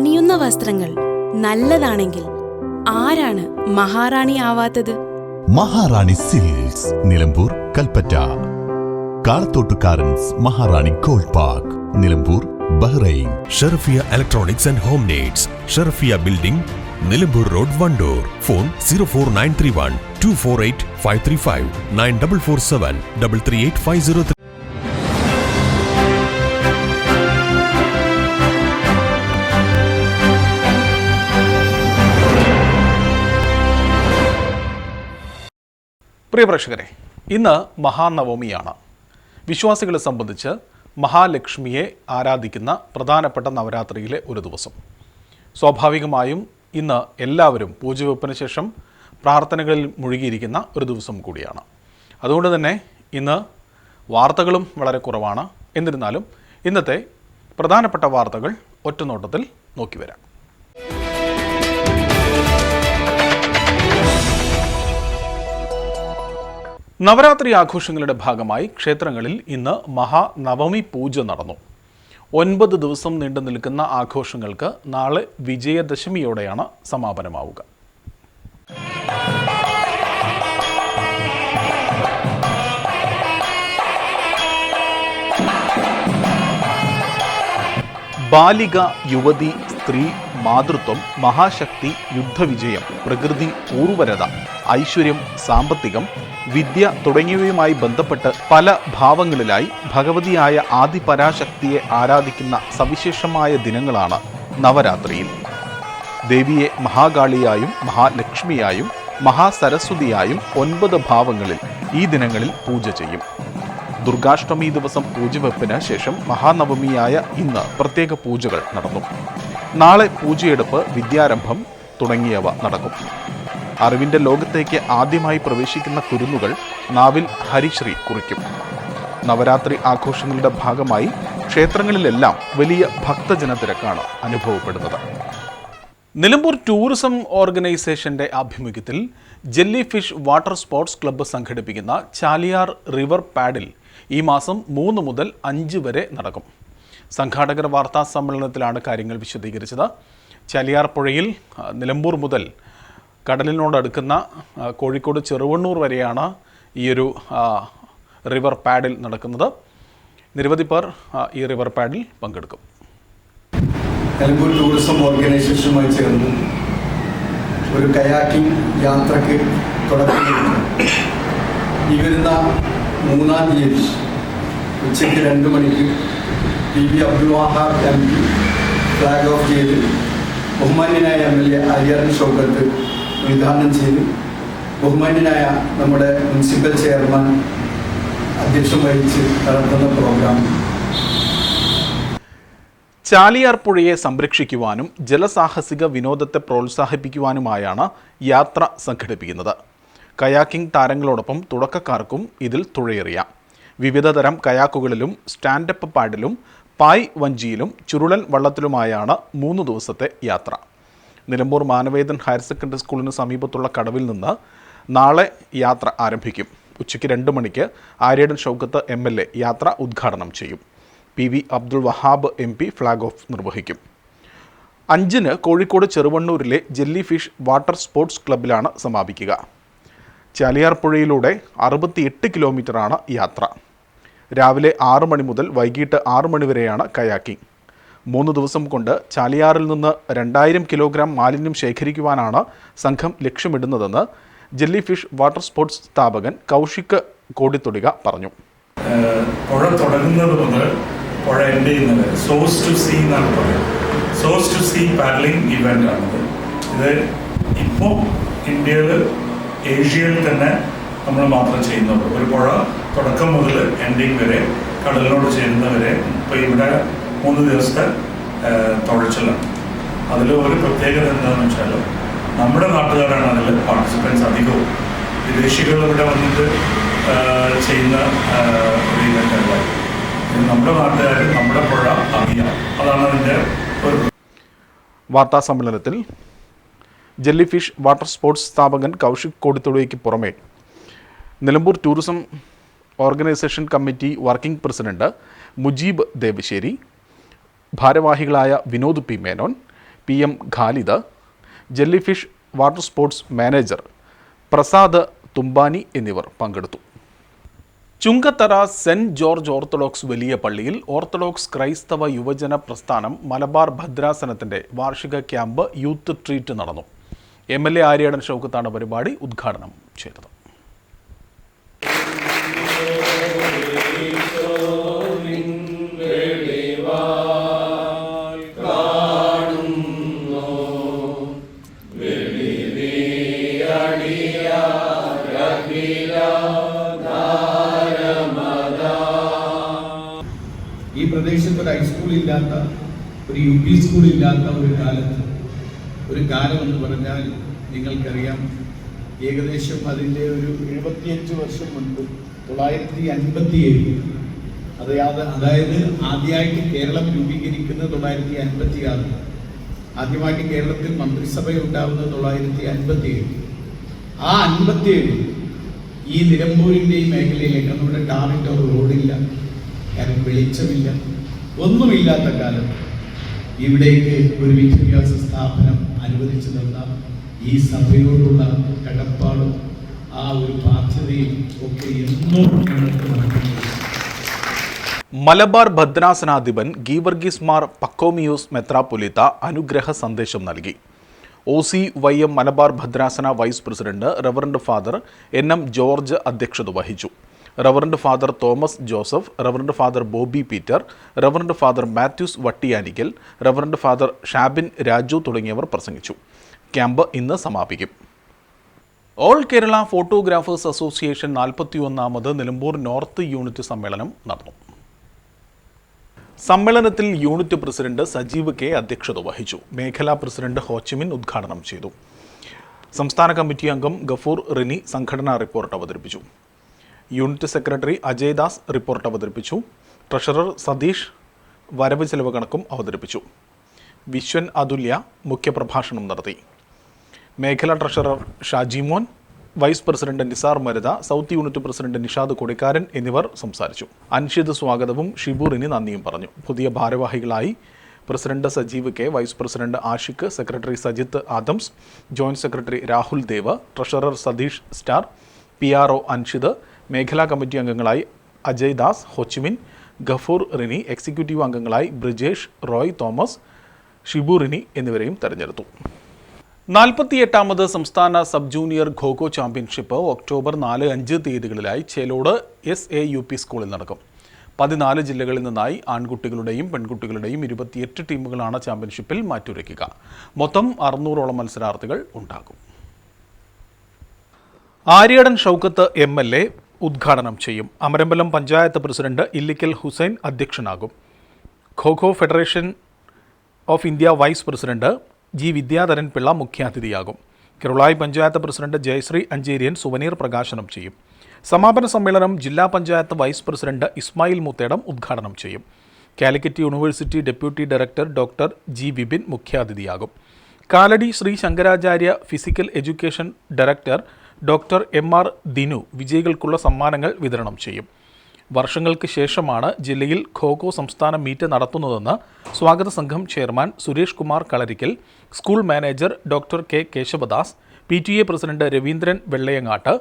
അണിയുന്ന വസ്ത്രങ്ങൾ നല്ലതാണെങ്കിൽ ആരാണ് മഹാറാണി ആവാത്തത്? Maharani silks Nilambur Kalpetta. കാളത്തോട്ടുകാരൻസ് Maharani gold park Nilambur Bahrain. Sherfiya electronics and home needs Sherfiya building Nilambur road Wandoor. Phone zero four nine three one two four eight five three five nine double four seven double three eight five zero പ്രിയ പ്രേക്ഷകരെ ഇന്ന് മഹാനവമിയാണ്. വിശ്വാസികളെ സംബന്ധിച്ച് മഹാലക്ഷ്മിയെ ആരാധിക്കുന്ന പ്രധാനപ്പെട്ട നവരാത്രിയിലെ ഒരു ദിവസം. സ്വാഭാവികമായും ഇന്ന് എല്ലാവരും പൂജവെപ്പിന് ശേഷം പ്രാർത്ഥനകളിൽ മുഴുകിയിരിക്കുന്ന ഒരു ദിവസം കൂടിയാണ്. അതുകൊണ്ട് തന്നെ ഇന്ന് വാർത്തകളും വളരെ കുറവാണ്. എന്നിരുന്നാലും ഇന്നത്തെ പ്രധാനപ്പെട്ട വാർത്തകൾ ഒറ്റനോട്ടത്തിൽ നോക്കി വരാം നവരാത്രി ആഘോഷങ്ങളുടെ ഭാഗമായി ക്ഷേത്രങ്ങളിൽ ഇന്ന് മഹാനവമി പൂജ നടന്നു. ഒൻപത് ദിവസം നീണ്ടു നിൽക്കുന്ന ആഘോഷങ്ങൾക്ക് നാളെ വിജയദശമിയോടെയാണ് സമാപനമാവുക. ബാലിക യുവതി സ്ത്രീ മാതൃത്വം മഹാശക്തി യുദ്ധവിജയം പ്രകൃതി ഊർവരത ഐശ്വര്യം സാമ്പത്തികം വിദ്യ തുടങ്ങിയവയുമായി ബന്ധപ്പെട്ട് പല ഭാവങ്ങളിലായി ഭഗവതിയായ ആദിപരാശക്തിയെ ആരാധിക്കുന്ന സവിശേഷമായ ദിനങ്ങളാണ് നവരാത്രിയിൽ. ദേവിയെ മഹാകാളിയായും മഹാലക്ഷ്മിയായും മഹാസരസ്വതിയായും ഒൻപത് ഭാവങ്ങളിൽ ഈ ദിനങ്ങളിൽ പൂജ ചെയ്യും. ദുർഗാഷ്ടമി ദിവസം പൂജവെപ്പിന് ശേഷം മഹാനവമിയായ ഇന്ന് പ്രത്യേക പൂജകൾ നടന്നു. നാളെ പൂജയെടുപ്പ് വിദ്യാരംഭം തുടങ്ങിയവ നടക്കും. അറിവിന്റെ ലോകത്തേക്ക് ആദ്യമായി പ്രവേശിക്കുന്ന കുരുന്നുകൾ നാവിൽ ഹരിശ്രീ കുറിക്കും. നവരാത്രി ആഘോഷങ്ങളുടെ ഭാഗമായി ക്ഷേത്രങ്ങളിലെല്ലാം വലിയ ഭക്തജന തിരക്കാണ് അനുഭവപ്പെടുന്നത്. നിലമ്പൂർ ടൂറിസം ഓർഗനൈസേഷന്റെ ആഭിമുഖ്യത്തിൽ jelly fish water sports club സംഘടിപ്പിക്കുന്ന ചാലിയാർ റിവർ പാഡിൽ ഈ മാസം മൂന്ന് മുതൽ അഞ്ച് വരെ നടക്കും. സംഘാടകർ വാർത്താ സമ്മേളനത്തിലാണ് കാര്യങ്ങൾ വിശദീകരിച്ചത്. ചലിയാർപ്പുഴയിൽ പുഴയിൽ നിലമ്പൂർ മുതൽ കടലിനോടടുക്കുന്ന കോഴിക്കോട് ചെറുവണ്ണൂർ വരെയാണ് ഈയൊരു റിവർ പാഡിൽ നടക്കുന്നത്. നിരവധി പേർ ഈ റിവർ പാഡിൽ പങ്കെടുക്കും. നിലമ്പൂർ ടൂറിസം ഓർഗനൈസേഷനുമായി ചേർന്ന് ഒരു കയാക്കിംഗ് യാത്രയ്ക്ക് തുടക്കം. ഈ വരുന്ന മൂന്നാം തീയതി ഉച്ചയ്ക്ക് രണ്ട് മണിക്ക് P V Abdul Wahab M P flag off ചെയ്ത് ബഹുമാന്യനായ M L A Aryadan Shoukath ഉദ്ഘാടനം ചെയ്ത്. ബഹുമാന്യനായ നമ്മുടെ മുനിസിപ്പൽ ചെയർമാൻ അധ്യക്ഷം വഹിച്ച് നടത്തുന്ന പ്രോഗ്രാം ചാലിയാർ പുഴയെ സംരക്ഷിക്കുവാനും ജലസാഹസിക വിനോദത്തെ പ്രോത്സാഹിപ്പിക്കുവാനുമായാണ് യാത്ര സംഘടിപ്പിക്കുന്നത്. കയാക്കിംഗ് താരങ്ങളോടൊപ്പം തുടക്കക്കാർക്കും ഇതിൽ തുഴയെറിയാം. വിവിധതരം കയാക്കുകളിലും സ്റ്റാൻഡപ്പ് പാഡിലും പായ് വഞ്ചിയിലും ചുരുളൻ വള്ളത്തിലുമായാണ് മൂന്ന് ദിവസത്തെ യാത്ര. നിലമ്പൂർ മാനവേദൻ ഹയർ സെക്കൻഡറി സ്കൂളിന് സമീപത്തുള്ള കടവിൽ നിന്ന് നാളെ യാത്ര ആരംഭിക്കും. ഉച്ചയ്ക്ക് രണ്ട് മണിക്ക് Aryadan Shoukath M L A യാത്ര ഉദ്ഘാടനം ചെയ്യും. P V Abdul Wahab M P flag off നിർവഹിക്കും. അഞ്ചിന് കോഴിക്കോട് ചെറുവണ്ണൂരിലെ ജെല്ലി ഫിഷ് വാട്ടർ സ്പോർട്സ് ക്ലബ്ബിലാണ് സമാപിക്കുക. ചാലിയാർ പുഴയിലൂടെ അറുപത്തിയെട്ട് കിലോമീറ്ററാണ് യാത്ര. രാവിലെ ആറു മണി മുതൽ വൈകിട്ട് ആറു മണി വരെയാണ് കയാക്കിംഗ് മൂന്ന് ദിവസം കൊണ്ട് ചാലിയാറിൽ നിന്ന് രണ്ടായിരം കിലോഗ്രാം മാലിന്യം ശേഖരിക്കുവാനാണ് സംഘം ലക്ഷ്യമിടുന്നതെന്ന് ജെല്ലി ഫിഷ് വാട്ടർ സ്പോർട്സ് സ്ഥാപകൻ കൗശിക് കോടിത്തൊടിക പറഞ്ഞു. പുഴ തുടങ്ങുന്നത് മുതൽ പുഴ എന്റെ സോഴ്സ് ടു സീ എന്നാണ് പറയുന്നത്. Source to sea paddling event ആണ് ഇത്. ഇപ്പോൾ ഇന്ത്യയിൽ ഏഷ്യയിൽ തന്നെ നമ്മൾ മാത്രം ചെയ്യുന്നുള്ളൂ. ഒരു പുഴ തുടക്കം മുതൽ എൻഡിങ് വരെ കടലിനോട് ചേരുന്നവരെ ഇപ്പോൾ ഇവിടെ മൂന്ന് ദിവസത്തെ തുഴച്ചിലാണ്. അതിൽ ഒരു പ്രത്യേകത എന്താണെന്ന് വെച്ചാൽ നമ്മുടെ നാട്ടുകാരാണ് അതിൽ പാർട്ടിസിപ്പൻസ് അധികവും. വിദേശികൾ ഇവിടെ വന്നിട്ട് ചെയ്യുന്ന ഒരു ഇവന്റ് അല്ല. നമ്മുടെ നാട്ടുകാർ നമ്മുടെ പുഴ അറിയാം. അതാണ് അതിന്റെ ഒരു വാർത്താ സമ്മേളനത്തിൽ ജെല്ലി ഫിഷ് വാട്ടർ സ്പോർട്സ് സ്ഥാപകൻ കൗശിക് കോടിത്തൊടുവയ്ക്ക് പുറമെ Nilambur tourism organisation committee working president Mujeeb Devassery ഭാരവാഹികളായ Vinod P Menon P M Khalid jellyfish water sports manager Prasad Thumbani എന്നിവർ പങ്കെടുത്തു. ചുങ്കത്തറ സെന്റ് ജോർജ് ഓർത്തഡോക്സ് വലിയ പള്ളിയിൽ ഓർത്തഡോക്സ് ക്രൈസ്തവ യുവജന പ്രസ്ഥാനം മലബാർ ഭദ്രാസനത്തിന്റെ വാർഷിക ക്യാമ്പ് യൂത്ത് ട്രീറ്റ് നടന്നു. എം എൽ എ ആര്യാടൻ ഷൗക്കത്താണ് പരിപാടി ഉദ്ഘാടനം ചെയ്തത്. പ്രദേശത്ത് ഒരു ഹൈസ്കൂൾ ഇല്ലാത്ത ഒരു യു പി സ്കൂൾ ഇല്ലാത്ത ഒരു കാലത്ത് ഒരു കാലം എന്ന് പറഞ്ഞാൽ നിങ്ങൾക്കറിയാം. ഏകദേശം അതിന്റെ ഒരു എഴുപത്തിയഞ്ച് വർഷം മുൻപ് തൊള്ളായിരത്തി അൻപത്തി ഏഴ് അതായത് അതായത് ആദ്യമായിട്ട് കേരളം രൂപീകരിക്കുന്നത് തൊള്ളായിരത്തി അൻപത്തി ആറ് ആദ്യമായിട്ട് കേരളത്തിൽ മന്ത്രിസഭ ഉണ്ടാവുന്നത് തൊള്ളായിരത്തി അൻപത്തി ഏഴ് ആ അൻപത്തി ഏഴ് ഈ നിലമ്പൂരിന്റെ മേഖലയിലേക്ക് നമ്മുടെ ടാറിന്റെ റോഡില്ല കാരണം വെളിച്ചമില്ല. ഒന്നുമില്ലാത്ത കാലത്ത് ഇവിടേക്ക് ഒരു വിദ്യാഭ്യാസ സ്ഥാപനം അനുവദിച്ചു തന്ന ഈ സഭയോടുള്ള കടപ്പാടും ആ ഒരു ബാധ്യതയും ഒക്കെ എന്നും മലബാർ ഭദ്രാസനാധിപൻ ഗീവർഗീസ് മാർ പക്കോമിയോസ് മെത്രാപൊലിത്ത അനുഗ്രഹ സന്ദേശം നൽകി. O C Y M Malabar ഭദ്രാസന vice president reverend father N M George അധ്യക്ഷത വഹിച്ചു. Reverend father Thomas Joseph reverend father Bobby Peter reverend father Mathews Vattiyanickal reverend father Shabin Raju തുടങ്ങിയവർ പ്രസംഗിച്ചു. ക്യാമ്പ് ഇന്ന് സമാപിക്കും. ഓൾ കേരള ഫോട്ടോഗ്രാഫേഴ്സ് അസോസിയേഷൻ നാൽപ്പത്തിയൊന്നാമത് Nilambur north unit സമ്മേളനം നടന്നു. സമ്മേളനത്തിൽ യൂണിറ്റ് പ്രസിഡന്റ് സജീവ് കെ അധ്യക്ഷത വഹിച്ചു. മേഖലാ പ്രസിഡന്റ് ഹോച്ചിമിൻ ഉദ്ഘാടനം ചെയ്തു. സംസ്ഥാന കമ്മിറ്റി അംഗം ഗഫൂർ റിനി സംഘടനാ റിപ്പോർട്ട് അവതരിപ്പിച്ചു. Unit secretary Ajay Das report അവതരിപ്പിച്ചു. ട്രഷറർ സതീഷ് വരവ് ചെലവ് കണക്കും അവതരിപ്പിച്ചു. വിശ്വൻ അതുല്യ മുഖ്യപ്രഭാഷണം നടത്തി. മേഖലാ treasurer Shajimon vice president Nisar Maruta south unit president Nishad Kodikkaran എന്നിവർ സംസാരിച്ചു. അൻഷിദ് സ്വാഗതവും ഷിബൂറിന് നന്ദിയും പറഞ്ഞു. പുതിയ ഭാരവാഹികളായി president Sajeev K vice president Ashiq secretary Sajith Adams joint secretary Rahul Dev treasurer Satheesh Star P R O Anshid മേഖലാ committee അംഗങ്ങളായി അജയ് ദാസ് ഹൊച്ചുമിൻ ഗഫൂർ റിനി എക്സിക്യൂട്ടീവ് അംഗങ്ങളായി ബ്രിജേഷ് റോയ് തോമസ് ഷിബു റിനി എന്നിവരെയും തെരഞ്ഞെടുത്തു. നാൽപ്പത്തിയെട്ടാമത് സംസ്ഥാന sub junior kho kho championship October നാല് അഞ്ച് തീയതികളിലായി Chelode S A U P സ്കൂളിൽ നടക്കും. പതിനാല് ജില്ലകളിൽ നിന്നായി ആൺകുട്ടികളുടെയും പെൺകുട്ടികളുടെയും ഇരുപത്തിയെട്ട് ടീമുകളാണ് ചാമ്പ്യൻഷിപ്പിൽ മാറ്റുരയ്ക്കുക. മൊത്തം അറുന്നൂറോളം മത്സരാർത്ഥികൾ ഉണ്ടാകും. Aryadan Shoukath M L A ഉദ്ഘാടനം ചെയ്യും. Amarambalam panchayat president Illikkal Hussain അധ്യക്ഷനാകും. Kho kho federation of India vice president G Vidyadharan Pillai മുഖ്യാതിഥിയാകും. കിരുളായി പഞ്ചായത്ത് പ്രസിഡന്റ് ജയശ്രീ അഞ്ചേരിയൻ സുവനീർ പ്രകാശനം ചെയ്യും. സമാപന സമ്മേളനം ജില്ലാ പഞ്ചായത്ത് വൈസ് പ്രസിഡന്റ് ഇസ്മായിൽ മുത്തേടം ഉദ്ഘാടനം ചെയ്യും. Calicut university deputy director doctor G Bibin മുഖ്യാതിഥിയാകും. Kalady Sree Sankaracharya physical education director doctor M R Dinu വിജയികൾക്കുള്ള സമ്മാനങ്ങൾ വിതരണം ചെയ്യും. വർഷങ്ങൾക്ക് ശേഷമാണ് ജില്ലയിൽ ഖോഖോ സംസ്ഥാന മീറ്റ് നടത്തുന്നതെന്ന് സ്വാഗത സംഘം chairman Suresh Kumar Kalarikkal school manager doctor K Kesavadas P T A president Raveendran Vellayangatt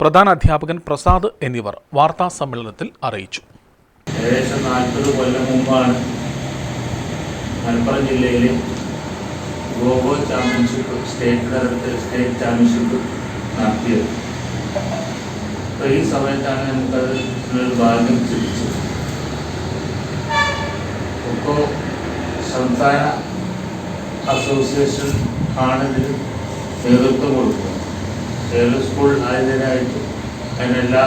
പ്രധാന അധ്യാപകൻ പ്രസാദ് എന്നിവർ വാർത്താ സമ്മേളനത്തിൽ അറിയിച്ചു. ഏകദേശം നാൽപ്പത് കൊല്ലം മുമ്പാണ് മലപ്പുറം ജില്ലയിൽ ഗോഗോ ചാമ്പ്യൻഷിപ്പ് സ്റ്റേറ്റ് തലത്തിൽ സ്റ്റേറ്റ് ചാമ്പ്യൻഷിപ്പ് നടത്തിയത്. അപ്പോൾ ഈ സമയത്താണ് നമുക്കത് ഒരു ഭാഗ്യം സിദ്ധിച്ചത് ഇപ്പോൾ സംസ്ഥാന അസോസിയേഷൻ ആണ് ഇതിന് നേതൃത്വം കൊടുക്കുന്നത്. കേരള സ്കൂൾ ആയതിനായിട്ട് അതിനെല്ലാ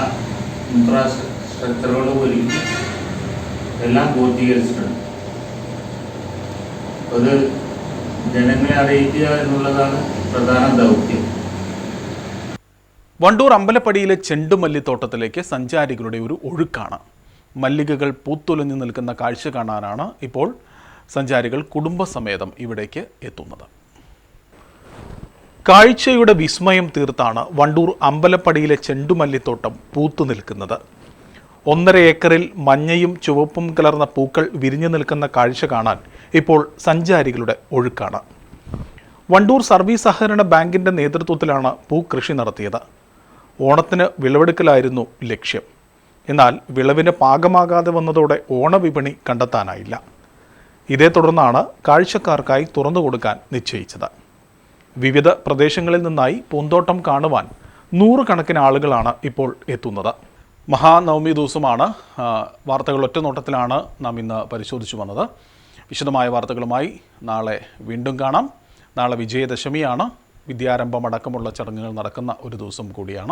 ഇൻഫ്രാസ്ട്രക്ചറുകളും ഒരുക്കി എല്ലാം പൂർത്തീകരിച്ചിട്ടുണ്ട്. അത് ജനങ്ങളെ അറിയിക്കുക എന്നുള്ളതാണ് പ്രധാന ദൗത്യം. വണ്ടൂർ അമ്പലപ്പടിയിലെ ചെണ്ടുമല്ലിത്തോട്ടത്തിലേക്ക് സഞ്ചാരികളുടെ ഒരു ഒഴുക്കാണ്. മല്ലികകൾ പൂത്തുലഞ്ഞു നിൽക്കുന്ന കാഴ്ച കാണാനാണ് ഇപ്പോൾ സഞ്ചാരികൾ കുടുംബസമേതം ഇവിടേക്ക് എത്തുന്നത്. കാഴ്ചയുടെ വിസ്മയം തീർത്താണ് വണ്ടൂർ അമ്പലപ്പടിയിലെ ചെണ്ടുമല്ലിത്തോട്ടം പൂത്തു നിൽക്കുന്നത്. ഒന്നര ഏക്കറിൽ മഞ്ഞയും ചുവപ്പും കലർന്ന പൂക്കൾ വിരിഞ്ഞു നിൽക്കുന്ന കാഴ്ച കാണാൻ ഇപ്പോൾ സഞ്ചാരികളുടെ ഒഴുക്കാണ്. വണ്ടൂർ സർവീസ് സഹകരണ ബാങ്കിന്റെ നേതൃത്വത്തിലാണ് പൂക്കൃഷി കൃഷി നടത്തിയത്. ഓണത്തിന് വിളവെടുക്കലായിരുന്നു ലക്ഷ്യം. എന്നാൽ വിളവിന് പാകമാകാതെ വന്നതോടെ ഓണവിപണി കണ്ടെത്താനായില്ല. ഇതേ തുടർന്നാണ് കാഴ്ചക്കാർക്കായി തുറന്നു കൊടുക്കാൻ നിശ്ചയിച്ചത്. വിവിധ പ്രദേശങ്ങളിൽ നിന്നായി പൂന്തോട്ടം കാണുവാൻ നൂറുകണക്കിന് ആളുകളാണ് ഇപ്പോൾ എത്തുന്നത്. മഹാനവമി ദിവസമാണ്. വാർത്തകൾ ഒറ്റ നോട്ടത്തിലാണ് നാം ഇന്ന് പരിശോധിച്ചു വന്നത്. വിശദമായ വാർത്തകളുമായി നാളെ വീണ്ടും കാണാം. നാളെ വിജയദശമിയാണ്. വിദ്യാരംഭം അടക്കമുള്ള ചടങ്ങുകൾ നടക്കുന്ന ഒരു ദിവസം കൂടിയാണ്.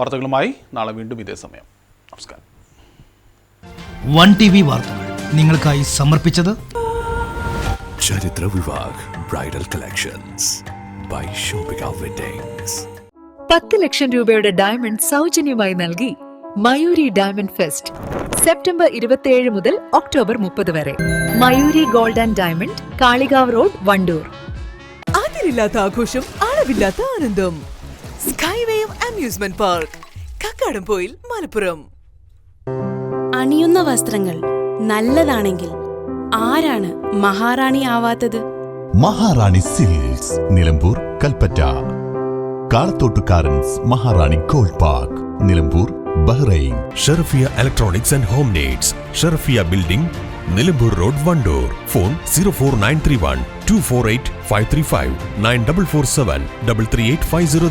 വാർത്തകളുമായി നാളെ വീണ്ടും ഇതേ സമയം. നമസ്കാരം. വൺ ടി വി വാർത്തകൾ നിങ്ങൾക്കായി സമർപ്പിച്ചത് ചരിത്ര Vivah bridal collections by shopping പത്ത് ലക്ഷം രൂപയുടെ ഡയമണ്ട് സൗജന്യമായി നൽകി മയൂരി ഡയമണ്ട് ഫെസ്റ്റ് സെപ്റ്റംബർ ഇരുപത്തിയേഴ് മുതൽ ഒക്ടോബർ മുപ്പത് വരെ. Mayuri gold and diamond Kalikavu road Vandoor. അതിരില്ലാത്ത ആഘോഷം അളവില്ലാത്ത ആനന്ദം. സ്കൈവേയും അമ്യൂസ്മെന്റ് പാർക്ക് കക്കാടംപോയിൽ മലപ്പുറം. അണിയുന്ന വസ്ത്രങ്ങൾ നല്ലതാണെങ്കിൽ ആരാണ് മഹാറാണി ആവാത്തത്? Maharani silks Nilambur Kalpetta. കാളത്തോട്ടുകാരൻസ് Maharani gold park Nilambur Bahrain Sherfiya electronics and home needs Sherfiya building Nilambur road Wandoor. Phone zero four nine three one two four eight five three five nine double four seven double three eight five zero